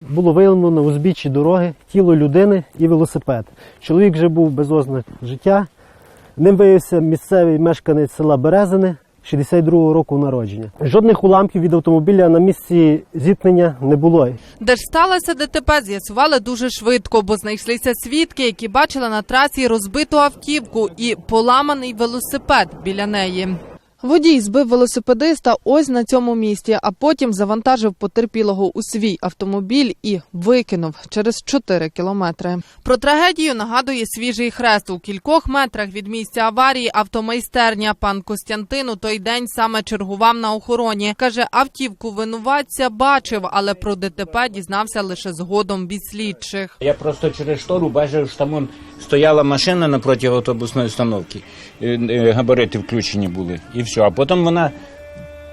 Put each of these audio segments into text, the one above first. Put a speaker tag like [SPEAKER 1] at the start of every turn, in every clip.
[SPEAKER 1] Було виявлено на узбіччі дороги тіло людини і велосипед. Чоловік вже був без ознак життя. Ним виявився місцевий мешканець села Березини 62-го року народження. Жодних уламків від автомобіля на місці зіткнення не було.
[SPEAKER 2] Де ж сталося ДТП, з'ясували дуже швидко, бо знайшлися свідки, які бачили на трасі розбиту автівку і поламаний велосипед біля неї. Водій збив велосипедиста ось на цьому місці, а потім завантажив потерпілого у свій автомобіль і викинув через 4 кілометри. Про трагедію нагадує свіжий хрест у кількох метрах від місця аварії. Автомайстерня пан Костянтин у той день саме чергував на охороні. каже, автівку винуватця бачив, але про ДТП дізнався лише згодом від слідчих.
[SPEAKER 3] Я просто через штору бачив, що там он стояла машина напроти автобусної установки. Е, е, Габарити включені були. І все. А потім вона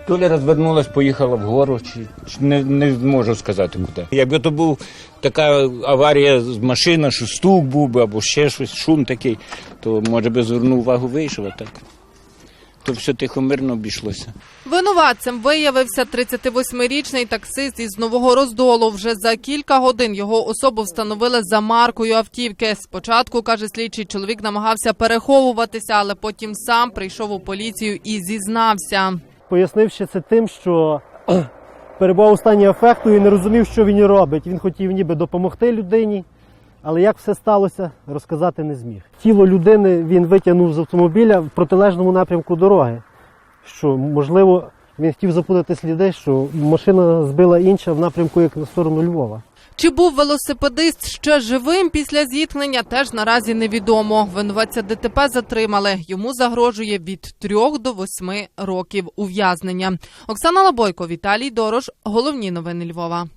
[SPEAKER 3] то ли розвернулась, поїхала вгору, чи, чи не, не можу сказати куди. Якби то був така аварія з машини, що стук був би, або ще щось, шум такий, то може би звернув увагу вийшов, а так. То все тихо мирно обійшлося.
[SPEAKER 2] Винуватцем виявився 38-річний таксист із Нового Роздолу. Вже за кілька годин його особу встановили за маркою автівки. Спочатку, каже слідчий, чоловік намагався переховуватися, але потім сам прийшов у поліцію і зізнався.
[SPEAKER 1] Пояснивши це тим, що перебував у стані афекту і не розумів, що він робить. Він хотів ніби допомогти людині, але як все сталося, розказати не зміг. Тіло людини він витягнув з автомобіля в протилежному напрямку дороги. Що, можливо, він хотів запутати сліди, що машина збила інша в напрямку як на сторону Львова.
[SPEAKER 2] Чи був велосипедист ще живим після зіткнення, теж наразі невідомо. Винуватця ДТП затримали. Йому загрожує від 3 до 8 років ув'язнення. Оксана Лабойко, Віталій Дорош. Головні новини Львова.